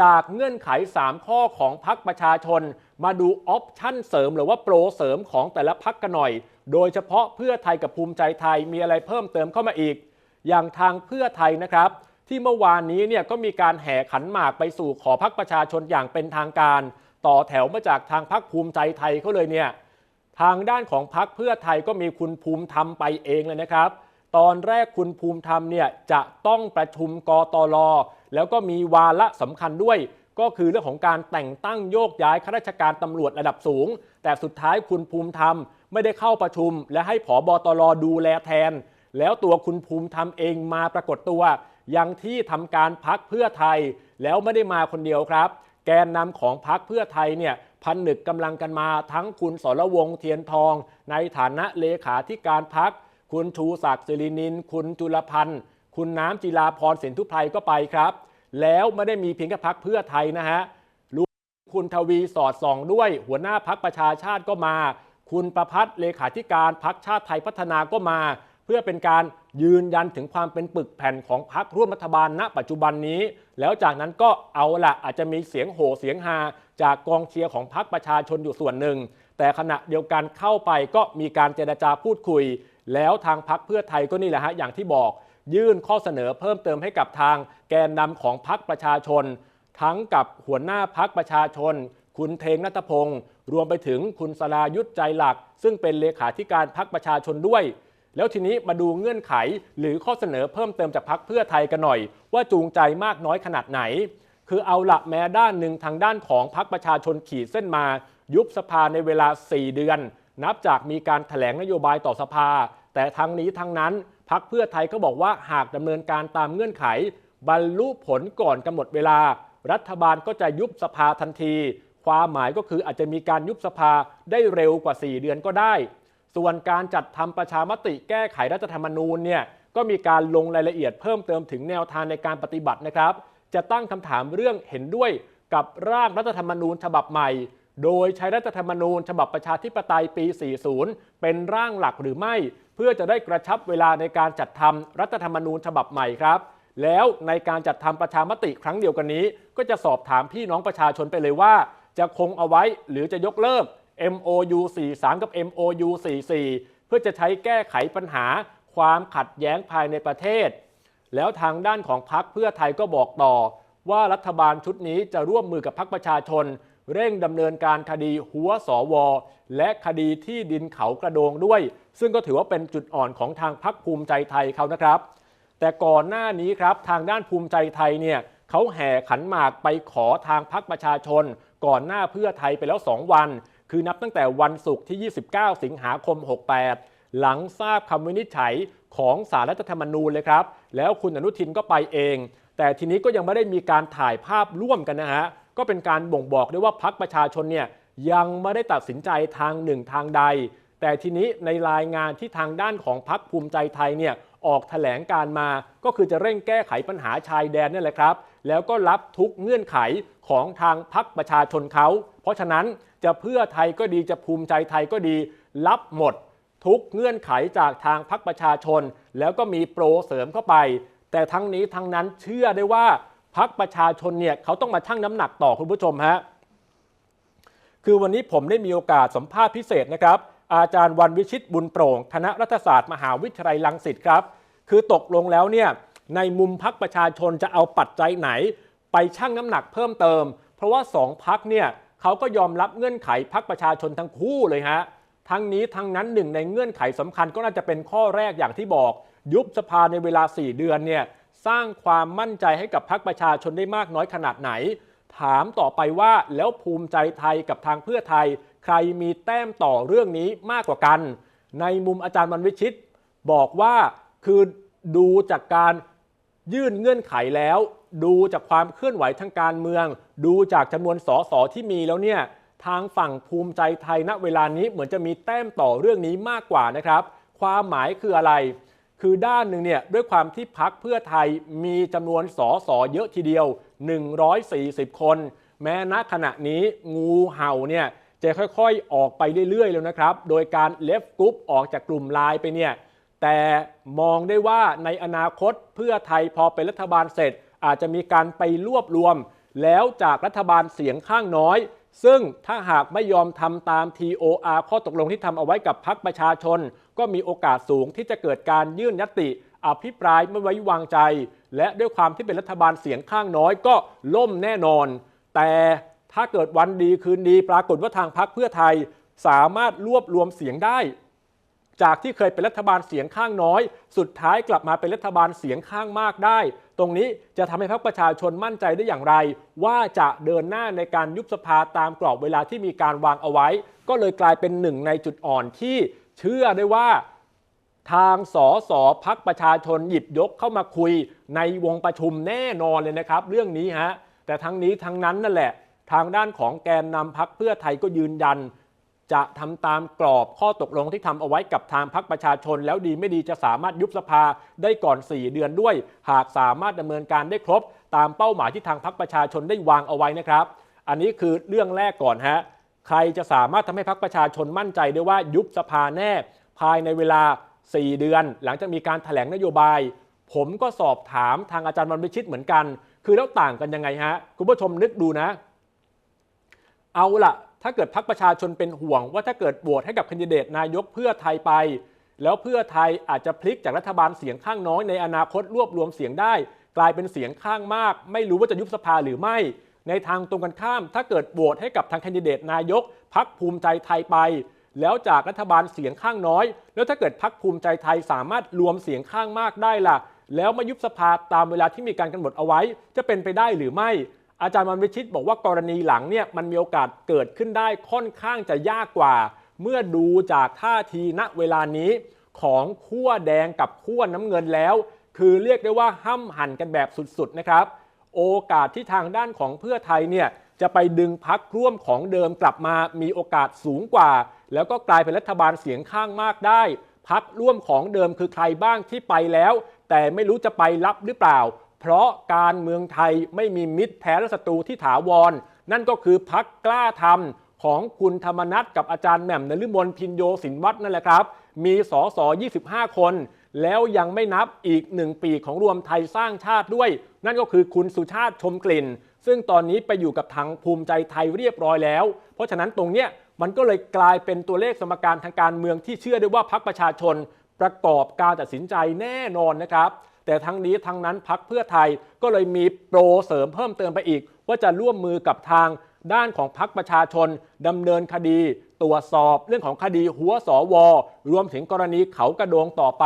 จากเงื่อนไข 3 ข้อของพักประชาชน มาดูออปชั่นเสริมหรือว่าโปรเสริมของแต่ละพักกันหน่อย โดยเฉพาะเพื่อไทยกับภูมิใจไทยมีอะไรเพิ่มเติมเข้ามาอีก อย่างทางเพื่อไทยนะครับ ที่เมื่อวานนี้เนี่ยก็มีการแห่ขันหมากไปสู่ขอพักประชาชนอย่างเป็นทางการ ต่อแถวมาจากทางพักภูมิใจไทยเขาเลยเนี่ยทางด้านของพักเพื่อไทยก็มีคุณภูมิธรรมไปเองเลยนะครับ ตอนแรกคุณภูมิธรรมเนี่ยจะต้องประชุมกตลแล้วก็มีวาระสำคัญด้วย ก็คือเรื่องของการแต่งตั้งโยกย้ายข้าราชการตำรวจระดับสูง แต่สุดท้ายคุณภูมิธรรมไม่ได้เข้าประชุม และให้ผอบตรดูแลแทน แล้วตัวคุณภูมิธรรมเองมาปรากฏตัว ยังที่ทำการพักเพื่อไทย แล้วไม่ได้มาคนเดียวครับ แกนนำของพักเพื่อไทยเนี่ยพันหนึกกำลังกันมาทั้งคุณสรวงเทียนทอง ในฐานะเลขาธิการพัก คุณชูศักดิ์สิรินิน คุณจุลพันธ์ คุณน้ำจิลาพรสินทุไพรก็ไปครับ แล้วไม่ได้มีเพียงแค่พักเพื่อไทยนะฮะคุณทวีสอดส่องด้วย หัวหน้าพักประชาชาติก็มา คุณประพัฒน์เลขาธิการพักชาติไทยพัฒนาก็มา เพื่อเป็นการยืนยันถึงความเป็นปึกแผ่นของพักร่วมรัฐบาลณ ปัจจุบันนี้ แล้วจากนั้นก็เอาละอาจจะมีเสียงโห่เสียงฮาจากกองเชียร์ของพักประชาชนอยู่ส่วนหนึ่ง แต่ขณะเดียวกันเข้าไปก็มีการเจรจาพูดคุย แล้วทางพักเพื่อไทยก็นี่แหละฮะอย่างที่บอก ยื่นข้อเสนอเพิ่มเติมให้กับทางแกนนำของพักประชาชน ทั้งกับหัวหน้าพักประชาชน คุณเทงนัตพงศ์รวมไปถึงคุณสรายุทธใจหลัก ซึ่งเป็นเลขาธิการพักประชาชนด้วย แล้วทีนี้มาดูเงื่อนไขหรือข้อเสนอเพิ่มเติมจากพักเพื่อไทยกันหน่อย ว่าจูงใจมากน้อยขนาดไหน คือเอาละแม้ด้านหนึ่งทางด้านของพักประชาชนขีดเส้นมา ยุบสภาในเวลา 4 เดือน นับจากมีการแถลงนโยบายต่อสภา แต่ทั้งนี้ทั้งนั้นพักเพื่อไทยก็บอกว่าหากดำเนินการตามเงื่อนไข บรรลุผลก่อนกำหนดเวลา รัฐบาลก็จะยุบสภาทันที ความหมายก็คืออาจจะมีการยุบสภาได้เร็วกว่า 4 เดือนก็ได้ ส่วนการจัดทำประชามติแก้ไขรัฐธรรมนูญเนี่ยก็มีการลงรายละเอียดเพิ่มเติมถึงแนวทางในการปฏิบัตินะครับ จะตั้งคำถามเรื่องเห็นด้วยกับร่างรัฐธรรมนูญฉบับใหม่ โดยใช้รัฐธรรมนูญ ฉบับประชาธิปไตยปี 40 เป็นร่างหลักหรือไม่ เพื่อจะได้กระชับเวลาในการจัดทำรัฐธรรมนูญฉบับใหม่ครับ แล้วในการจัดทำประชามติครั้งเดียวกันนี้ ก็จะสอบถามพี่น้องประชาชนไปเลยว่า จะคงเอาไว้หรือจะยกเลิก MOU 43 กับ MOU 44 เพื่อจะใช้แก้ไขปัญหา ความขัดแย้งภายในประเทศ แล้วทางด้านของพรรคเพื่อไทยก็บอกต่อ ว่ารัฐบาลชุดนี้จะร่วมมือกับพรรคประชาชน เร่งดำเนินการคดีหัวสวและคดีที่ดินเขากระโดงด้วย ซึ่งก็ถือว่าเป็นจุดอ่อนของทางพรรคภูมิใจไทยเขานะครับ แต่ก่อนหน้านี้ครับทางด้านภูมิใจไทยเนี่ยเขาแห่ขันหมากไปขอทางพรรคประชาชน ก่อนหน้าเพื่อไทยไปแล้ว 2 วัน คือนับตั้งแต่วันศุกร์ที่ 29 สิงหาคม 68 หลังทราบคำวินิจฉัยของสารรัฐธรรมนูญเลยครับ แล้วคุณอนุทินก็ไปเอง แต่ทีนี้ก็ยังไม่ได้มีการถ่ายภาพร่วมกันนะฮะ ก็เป็นการบ่งบอกด้วยว่าพรรคประชาชนเนี่ยยังไม่ได้ตัดสินใจทางหนึ่งทางใด แต่ทีนี้ในรายงานที่ทางด้านของพรรคภูมิใจไทยเนี่ยออกแถลงการมา ก็คือจะเร่งแก้ไขปัญหาชายแดนนี่แหละครับ แล้วก็รับทุกเงื่อนไขของทางพรรคประชาชนเขา เพราะฉะนั้นจะเพื่อไทยก็ดีจะภูมิใจไทยก็ดี รับหมด ทุกเงื่อนไขจากทางพรรคประชาชน แล้วก็มีโปรเสริมเข้าไป แต่ทั้งนี้ทั้งนั้นเชื่อได้ว่า พรรคประชาชนเนี่ยเขาต้องมาชั่งน้ำหนักต่อคุณผู้ชมฮะคือวันนี้ผมได้มีโอกาสสัมภาษณ์พิเศษนะครับ อาจารย์วันวิชิตบุญโปร่ง คณะรัฐศาสตร์มหาวิทยาลัยรังสิตครับ คือตกลงแล้วเนี่ยในมุมพักประชาชนจะเอาปัจจัยไหน ไปชั่งน้ำหนักเพิ่มเติม เพราะว่าสองพักเนี่ยเขาก็ยอมรับเงื่อนไขพักประชาชนทั้งคู่เลยฮะทั้งนี้ทั้งนั้นหนึ่งในเงื่อนไขสำคัญก็น่าจะเป็นข้อแรกอย่างที่บอก ยุบสภาในเวลา 4 เดือนเนี่ย สร้างความมั่นใจให้กับพักประชาชนได้มากน้อยขนาดไหน ถามต่อไปว่าแล้วภูมิใจไทยกับทางเพื่อไทย ใครมีแต้มต่อเรื่องนี้มากกว่ากัน ในมุมอาจารย์วันวิชิต บอกว่าคือดูจากการยื่นเงื่อนไขแล้ว ดูจากความเคลื่อนไหวทางการเมือง ดูจากจำนวนสสที่มีแล้วเนี่ยทางฝั่งภูมิใจไทยณเวลานี้เหมือนจะมีแต้มต่อเรื่องนี้มากกว่านะครับ ความหมายคืออะไร คือด้านหนึ่งเนี่ยด้วยความที่พักเพื่อไทยมีจำนวนสอสอเยอะทีเดียว 140 คน แม้ณขณะนี้งูเห่าเนี่ยจะค่อยๆ ออกไปเรื่อยๆ แล้วนะครับ โดยการเลฟกรุ๊ปออกจากกลุ่มไลน์ไปเนี่ยแต่มองได้ว่าในอนาคตเพื่อไทยพอเป็นรัฐบาลเสร็จ อาจจะมีการไปรวบรวม แล้วจากรัฐบาลเสียงข้างน้อย ซึ่งถ้าหากไม่ยอมทำตาม TOR ข้อตกลงที่ทำเอาไว้กับพักประชาชน ก็มีโอกาสสูงที่จะเกิดการยื่นยติ อภิปรายไม่ไว้วางใจ และด้วยความที่เป็นรัฐบาลเสียงข้างน้อยก็ล่มแน่นอน แต่ถ้าเกิดวันดีคืนดีปรากฏว่าทางพักเพื่อไทย สามารถรวบรวมเสียงได้ จากที่เคยเป็นรัฐบาลเสียงข้างน้อย สุดท้ายกลับมาเป็นรัฐบาลเสียงข้างมากได้ ตรงนี้จะทำให้พรรคประชาชนมั่นใจได้อย่างไร ว่าจะเดินหน้าในการยุบสภาตามกรอบเวลาที่มีการวางเอาไว้ ก็เลยกลายเป็นหนึ่งในจุดอ่อนที่เชื่อได้ว่าทางสอสอพักประชาชนหยิบยกเข้ามาคุยในวงประชุมแน่นอนเลยนะครับ เรื่องนี้ฮะแต่ทั้งนี้ทั้งนั้นนั่นแหละ ทางด้านของแกนนำพักเพื่อไทยก็ยืนยัน จะทำตามกรอบข้อตกลงที่ทำเอาไว้กับทางพักประชาชน แล้วดีไม่ดีจะสามารถยุบสภาได้ก่อน 4 เดือนด้วย หากสามารถดำเนินการได้ครบ ตามเป้าหมายที่ทางพักประชาชนได้วางเอาไว้นะครับ อันนี้คือเรื่องแรกก่อนฮะใครจะสามารถทำให้พักประชาชนมั่นใจได้ว่ายุบสภาแน่ ภายในเวลา 4 เดือน หลังจากมีการถแถลงนโยบาย ผมก็สอบถามทางอาจารย์วันวิชิตเหมือนกัน คือแล้วต่างกันยังไงฮะคุณผู้ชมนึกดูนะ เอาละ ถ้าเกิดพักประชาชนเป็นห่วง ว่าถ้าเกิดโหวตให้กับคนดิเดตนายกเพื่อไทยไป แล้วเพื่อไทยอาจจะพลิกจากรัฐบาลเสียงข้างน้อยในอนาคตรวบรวมเสียงได้ กลายเป็นเสียงข้างมาก ไม่รู้ว่าจะยุบสภาหรือไม่ ในทางตรงกันข้าม ถ้าเกิดโหวตให้กับทางคนดิเดตนายกพักภูมิใจไทยไป แล้วจากรัฐบาลเสียงข้างน้อย แล้วถ้าเกิดพักภูมิใจไทยสามารถรวมเสียงข้างมากได้ล่ะ แล้วมายุบสภาตามเวลาที่มีการกำหนดเอาไว้จะเป็นไปได้หรือไม่ อาจารย์มันวิชิตบอกว่ากรณีหลังเนี่ยมันมีโอกาสเกิดขึ้นได้ค่อนข้างจะยากกว่า เมื่อดูจากท่าทีณเวลานี้ของขั้วแดงกับขั้วน้ำเงินแล้ว คือเรียกได้ว่าห้ำหั่นกันแบบสุดๆนะครับ โอกาสที่ทางด้านของเพื่อไทยเนี่ยจะไปดึงพักร่วมของเดิมกลับมามีโอกาสสูงกว่า แล้วก็กลายเป็นรัฐบาลเสียงข้างมากได้ พักร่วมของเดิมคือใครบ้างที่ไปแล้ว แต่ไม่รู้จะไปรับหรือเปล่า เพราะการเมืองไทยไม่มีมิตรแท้และศัตรูที่ถาวร นั่นก็คือพักกล้าทำของคุณธรรมนัฐกับอาจารย์แหม่มนฤมลพินโยสินวัฒน์นั่นแหละครับ มีสอสอ25 คน แล้วยังไม่นับอีกหนึ่งปีของรวมไทยสร้างชาติด้วย นั่นก็คือคุณสุชาติชมกลิ่น ซึ่งตอนนี้ไปอยู่กับทางภูมิใจไทยเรียบร้อยแล้ว เพราะฉะนั้นตรงเนี้ยมันก็เลยกลายเป็นตัวเลขสมการทางการเมืองที่เชื่อได้ว่าพักประชาชนประกอบการตัดสินใจแน่นอนนะครับ แต่ทั้งนี้ทั้งนั้นพักเพื่อไทยก็เลยมีโปรเสริมเพิ่มเติมไปอีก ว่าจะร่วมมือกับทางด้านของพักประชาชนดำเนินคดี ตรวจสอบเรื่องของคดีหัวสวรวมถึงกรณีเขากระโดงต่อไป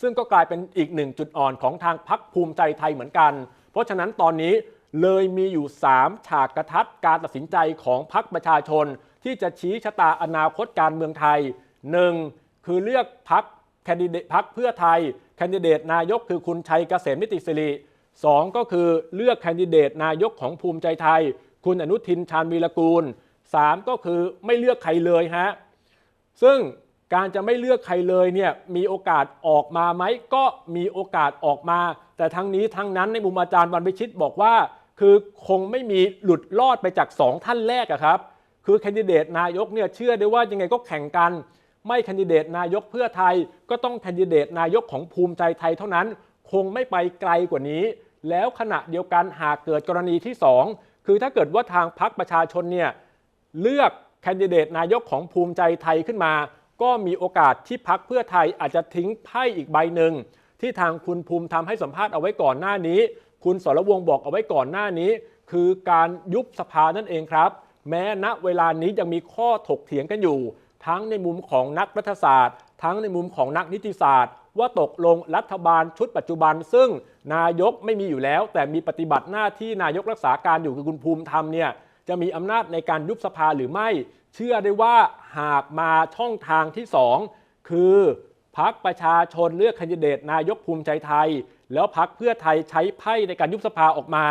ซึ่งก็กลายเป็นอีกหนึ่งจุดอ่อนของทางพักภูมิใจไทยเหมือนกัน เพราะฉะนั้นตอนนี้เลยมีอยู่ 3 ฉากกระทัดการตัดสินใจของพักประชาชน ที่จะชี้ชะตาอนาคตการเมืองไทย 1. คือเลือกพักแคนดิเดตพักเพื่อไทย คนดิเดตนายกคือคุณชัยเกษมนิติสิริสองก็คือเลือกแคนดิเดตนายกของภูมิใจไทย คุณอนุทินชาญวีรกูลสามก็คือไม่เลือกใครเลยฮะซึ่งการจะไม่เลือกใครเลยเนี่ยมีโอกาสออกมาไหมก็มีโอกาสออกมา แต่ทั้งนี้ทั้งนั้นในมุมอาจารย์วันวิชิตบอกว่า คือคงไม่มีหลุดรอดไปจากสองท่านแรกอะครับ คือแคนดิเดตนายกเนี่ยเชื่อได้ว่ายังไงก็แข่งกัน ไม่แคนดิเดตนายกเพื่อไทย ก็ต้องแคนดิเดตนายกของภูมิใจไทยเท่านั้น คงไม่ไปไกลกว่านี้ แล้วขณะเดียวกันหากเกิดกรณีที่สองคือถ้าเกิดว่าทางพรรคประชาชนเนี่ยเลือกแคนดิเดตนายกของภูมิใจไทยขึ้นมา ก็มีโอกาสที่พักเพื่อไทยอาจจะทิ้งไพ่อีกใบหนึ่งที่ทางคุณภูมิทำให้สัมภาษณ์เอาไว้ก่อนหน้านี้ คุณสรวงบอกเอาไว้ก่อนหน้านี้ คือการยุบสภานั่นเองครับ แม้ณเวลานี้ยังมีข้อถกเถียงกันอยู่ ทั้งในมุมของนักรัฐศาสตร์ ทั้งในมุมของนักนิติศาสตร์ ว่าตกลงรัฐบาลชุดปัจจุบัน ซึ่งนายกไม่มีอยู่แล้ว แต่มีปฏิบัติหน้าที่นายกรักษาการอยู่คือคุณภูมิธรรมเนี่ยจะมีอำนาจในการยุบสภาหรือไม่ เชื่อได้ว่าหากมาช่องทางที่ 2 คือพักประชาชนเลือกแคนดิเดตนายกภูมิใจไทย แล้วพักเพื่อไทยใช้ไพ่ในการยุบสภาออกมา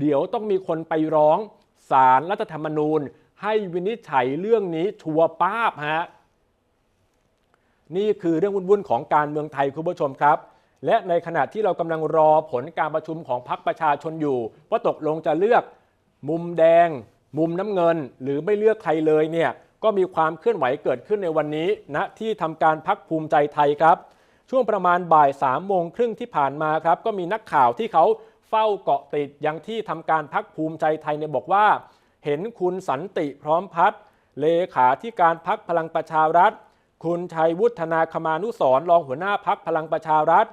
เดี๋ยวต้องมีคนไปร้องศาลรรัฐธรรมนูญ ให้วินิจฉัยเรื่องนี้ชัวป้าบฮะนี่คือเรื่องวุ่นๆของการเมืองไทยคุณผู้ชมครับ และในขณะที่เรากำลังรอผลการประชุมของพรรคประชาชนอยู่ว่าตกลงจะเลือกมุมแดง มุมน้ำเงิน หรือไม่เลือกใครเลยเนี่ยก็มีความเคลื่อนไหวเกิดขึ้นในวันนี้ณที่ทำการพักภูมิใจไทยครับ ช่วงประมาณบ่าย3ามโมงครึ่งที่ผ่านมาครับ ก็มีนักข่าวที่เขาเฝ้าเกาะติดยังที่ทำการพักภูมิใจไทยเนี่ยบอกว่า เห็นคุณสันติพร้อมพัฒน์เลขาที่การพักพลังประชารัฐ คุณชัยวุฒนาคมานุสรรองหัวหน้าพักพลังประชารัฐ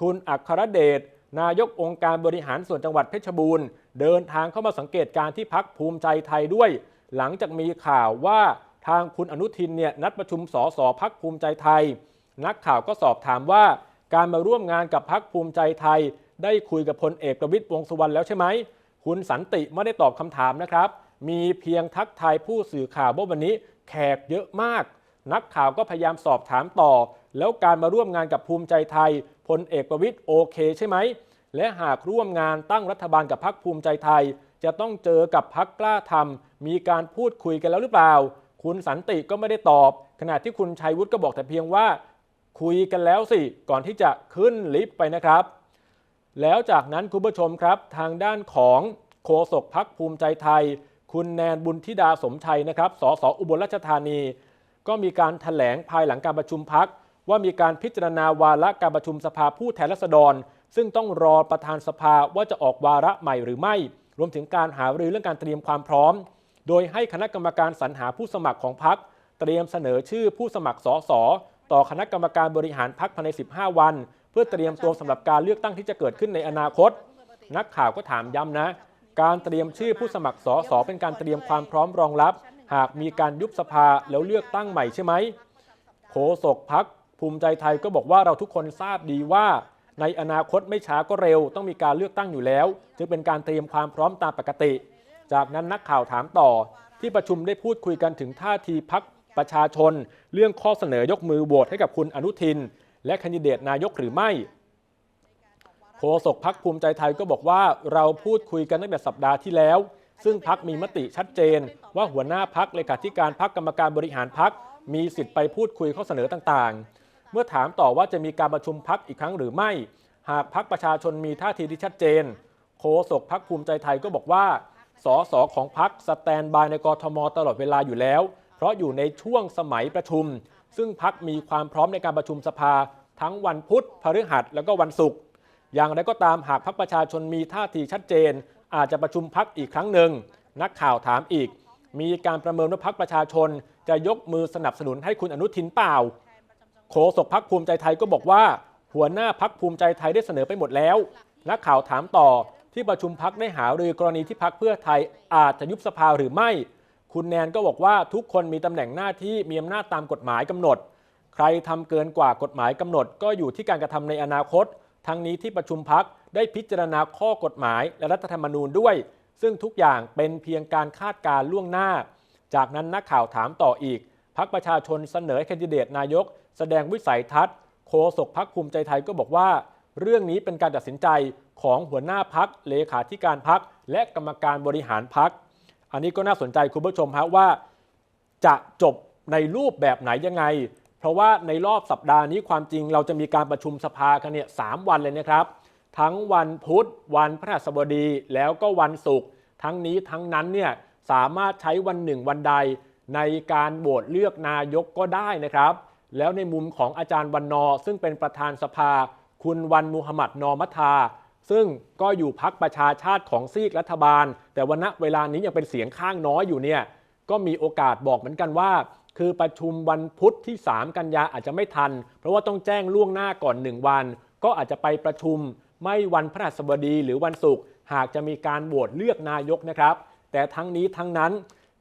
คุณอัครเดชนายกองค์การบริหารส่วนจังหวัดเพชรบูรณ์ เดินทางเข้ามาสังเกตการณ์ที่พักภูมิใจไทยด้วย หลังจากมีข่าวว่าทางคุณอนุทินเนี่ยนัดประชุมสสพักภูมิใจไทย นักข่าวก็สอบถามว่า การมาร่วมงานกับพักภูมิใจไทย ได้คุยกับพลเอกประวิตยวงษ์สุวรรณแล้วใช่ไหม คุณสันติไม่ได้ตอบคำถามนะครับ มีเพียงทักทายผู้สื่อข่าวว่าวันนี้แขกเยอะมาก นักข่าวก็พยายามสอบถามต่อ แล้วการมาร่วมงานกับภูมิใจไทยพลเอกประวิตยโอเคใช่ไหม และหากร่วมงานตั้งรัฐบาลกับพักภูมิใจไทย จะต้องเจอกับพักกล้าทำมีการพูดคุยกันแล้วหรือเปล่า คุณสันติก็ไม่ได้ตอบ ขณะที่คุณชัยวุฒิก็บอกแต่เพียงว่า คุยกันแล้วสิก่อนที่จะขึ้นลิฟต์ไปนะครับ แล้วจากนั้นคุณผู้ชมครับ ทางด้านของโฆษกพักภูมิใจไทย คุณแนนบุญธิดาสมชัยนะครับสสอุบลราชธานี ก็มีการถแถลงภายหลังการประชุมพักว่ามีการพิจารณาวาระการประชุมสภาผู้แทนราษฎร ซึ่งต้องรอประธานสภาว่าจะออกวาระใหม่หรือไม่ รวมถึงการหารือเรื่องการเตรียมความพร้อม โดยให้คณะกรรมการสรรหาผู้สมัครของพักเตรียมเสนอชื่อผู้สมัครสสต่อคณะกรรมการบริหารพักภายใน 15 วัน เพื่อเตรียมตัวสำหรับการเลือกตั้งที่จะเกิดขึ้นในอนาคต นักข่าวก็ถามย้ำนะ การเตรียมชื่อผู้สมัครสสเป็นการเตรียมความพร้อมรองรับ หากมีการยุบสภาแล้วเลือกตั้งใหม่ใช่ไหมโฆษกพักภูมิใจไทยก็บอกว่าเราทุกคนทราบดีว่า ในอนาคตไม่ช้าก็เร็ว ต้องมีการเลือกตั้งอยู่แล้ว จึงเป็นการเตรียมความพร้อมตามปกติ จากนั้นนักข่าวถามต่อ ที่ประชุมได้พูดคุยกันถึงท่าทีพักประชาชน เรื่องข้อเสนอยกมือโหวตให้กับคุณอนุทิน และแคนดิเดตนายกหรือไม่ โฆษกพักภูมิใจไทยก็บอกว่าเราพูดคุยกันตั้งแต่สัปดาห์ที่แล้ว ซึ่งพักมีมติชัดเจน ว่าหัวหน้าพักเลขาธิการพักกรรมการบริหารพักมีสิทธิ์ไปพูดคุยข้อเสนอต่างๆ เมื่อถามต่อว่าจะมีการประชุมพักอีกครั้งหรือไม่ หากพักประชาชนมีท่าทีที่ชัดเจน โฆษกพักภูมิใจไทยก็บอกว่าสสของพักสแตนบายในกรทมตลอดเวลาอยู่แล้ว เพราะอยู่ในช่วงสมัยประชุม ซึ่งพักมีความพร้อมในการประชุมสภา ทั้งวันพุธพฤหัสแล้วก็วันศุกร์ อย่างไรก็ตามหากพักประชาชนมีท่าทีชัดเจน อาจจะประชุมพักอีกครั้งหนึ่ง นักข่าวถามอีก มีการประเมินว่าพักประชาชน จะยกมือสนับสนุนให้คุณอนุทินเปล่า โฆษกพักภูมิใจไทยก็บอกว่า หัวหน้าพักภูมิใจไทยได้เสนอไปหมดแล้ว นักข่าวถามต่อที่ประชุมพักได้หารือกรณีที่พักเพื่อไทยอาจจะยุบสภาหรือไม่ คุณแนนก็บอกว่าทุกคนมีตำแหน่งหน้าที่มีอำนาจตามกฎหมายกำหนด ใครทำเกินกว่ากฎหมายกำหนด ก็อยู่ที่การกระทำในอนาคต ทั้งนี้ที่ประชุมพักได้พิจารณาข้อกฎหมายและรัฐธรรมนูญด้วย ซึ่งทุกอย่างเป็นเพียงการคาดการล่วงหน้า จากนั้นนักข่าวถามต่ออีก พักประชาชนเสนอแคนดิเดตนายก แสดงวิสัยทัศน์โฆษกพักภูมิใจไทยก็บอกว่า เรื่องนี้เป็นการตัดสินใจของหัวหน้าพักเลขาธิการพักและกรรมการบริหารพัก อันนี้ก็น่าสนใจคุณผู้ชมฮะว่า จะจบในรูปแบบไหนยังไง เพราะว่าในรอบสัปดาห์นี้ความจริงเราจะมีการประชุมสภากันเนี่ยสามวันเลยนะครับ ทั้งวันพุธ วันพฤหัสบดีแล้วก็วันศุกร์ทั้งนี้ทั้งนั้นเนี่ยสามารถใช้วันหนึ่งวันใดในการโหวตเลือกนายกก็ได้นะครับ แล้วในมุมของอาจารย์วันนอ ซึ่งเป็นประธานสภา คุณวันมุฮัมหมัดนอมัทา ซึ่งก็อยู่พักประชาชาติของซีกรัฐบาล แต่วันณเวลานี้ยังเป็นเสียงข้างน้อยอยู่เนี่ยก็มีโอกาสบอกเหมือนกันว่า คือประชุมวันพุธที่ 3 กันยาอาจจะไม่ทัน เพราะว่าต้องแจ้งล่วงหน้าก่อน 1 วัน ก็อาจจะไปประชุมไม่วันพฤหัสบดีหรือวันศุกร์หากจะมีการโหวตเลือกนายกนะครับ แต่ทั้งนี้ทั้งนั้น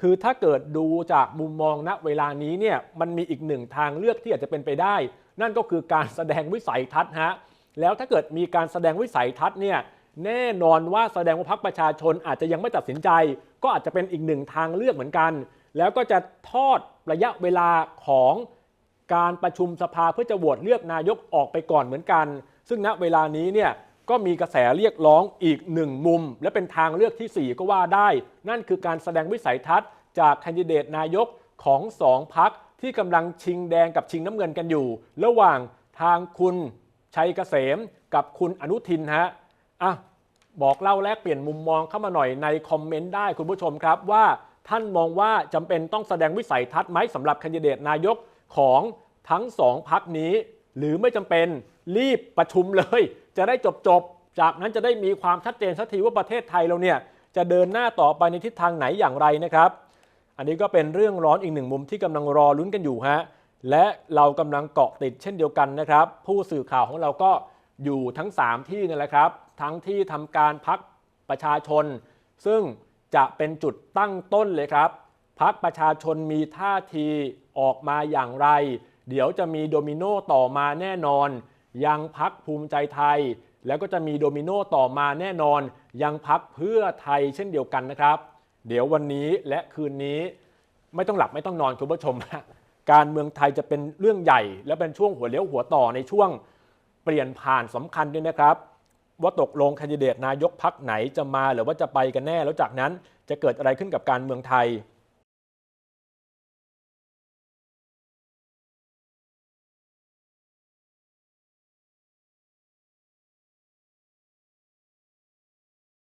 คือถ้าเกิดดูจากมุมมองณเวลานี้เนี่ยมันมีอีกหนึ่งทางเลือกที่อาจจะเป็นไปได้ นั่นก็คือการแสดงวิสัยทัศน์ฮะแล้วถ้าเกิดมีการแสดงวิสัยทัศน์เนี่ยแน่นอนว่าแสดงว่าพรรคประชาชนอาจจะยังไม่ตัดสินใจ ก็อาจจะเป็นอีกหนึ่งทางเลือกเหมือนกัน แล้วก็จะทอดระยะเวลาของการประชุมสภาเพื่อจะโหวตเลือกนายกออกไปก่อนเหมือนกัน ซึ่งณเวลานี้เนี่ยก็มีกระแสเรียกร้องอีกหนึ่งมุม และเป็นทางเลือกทีสี่ 4 ก็ว่าได้ นั่นคือการแสดงวิสัยทัศน์ จากแคนดิเดตนายกของสองพักที่กำลังชิงแดงกับชิงน้ำเงินกันอยู่ ระหว่างทางคุณชัยเกษมกับคุณอนุทินฮะอะบอกเล่าแลกเปลี่ยนมุมมองเข้ามาหน่อยในคอมเมนต์ได้คุณผู้ชมครับว่า ท่านมองว่าจำเป็นต้องแสดงวิสัยทัศน์ไหมสำหรับคนดิเดตนายกของทั้งสองพักนี้ หรือไม่จำเป็นรีบประชุมเลย จะได้จบจบจากนั้นจะได้มีความชัดเจนสักทีว่าประเทศไทยเราเนี่ยจะเดินหน้าต่อไปในทิศทางไหนอย่างไรนะครับ อันนี้ก็เป็นเรื่องร้อนอีกหนึ่งมุมที่กำลังรอลุ้นกันอยู่ฮะและเรากำลังเกาะติดเช่นเดียวกันนะครับ ผู้สื่อข่าวของเราก็อยู่ทั้ง 3 ที่นั่นแหละครับ ทั้งที่ทำการพักประชาชน ซึ่ง จะเป็นจุดตั้งต้นเลยครับพักประชาชนมีท่าทีออกมาอย่างไร เดี๋ยวจะมีโดมิโนต่อมาแน่นอน ยังพักภูมิใจไทย แล้วก็จะมีโดมิโนต่อมาแน่นอน ยังพักเพื่อไทยเช่นเดียวกันนะครับ เดี๋ยววันนี้และคืนนี้ไม่ต้องหลับไม่ต้องนอนคุณผู้ชม การเมืองไทยจะเป็นเรื่องใหญ่ และเป็นช่วงหัวเลี้ยวหัวต่อในช่วงเปลี่ยนผ่านสำคัญด้วยนะครับ ว่าตกลงแคนดิเดตนายกพักไหนจะมาหรือว่าจะไปกันแน่แล้วจากนั้นจะเกิดอะไรขึ้นกับการเมืองไทย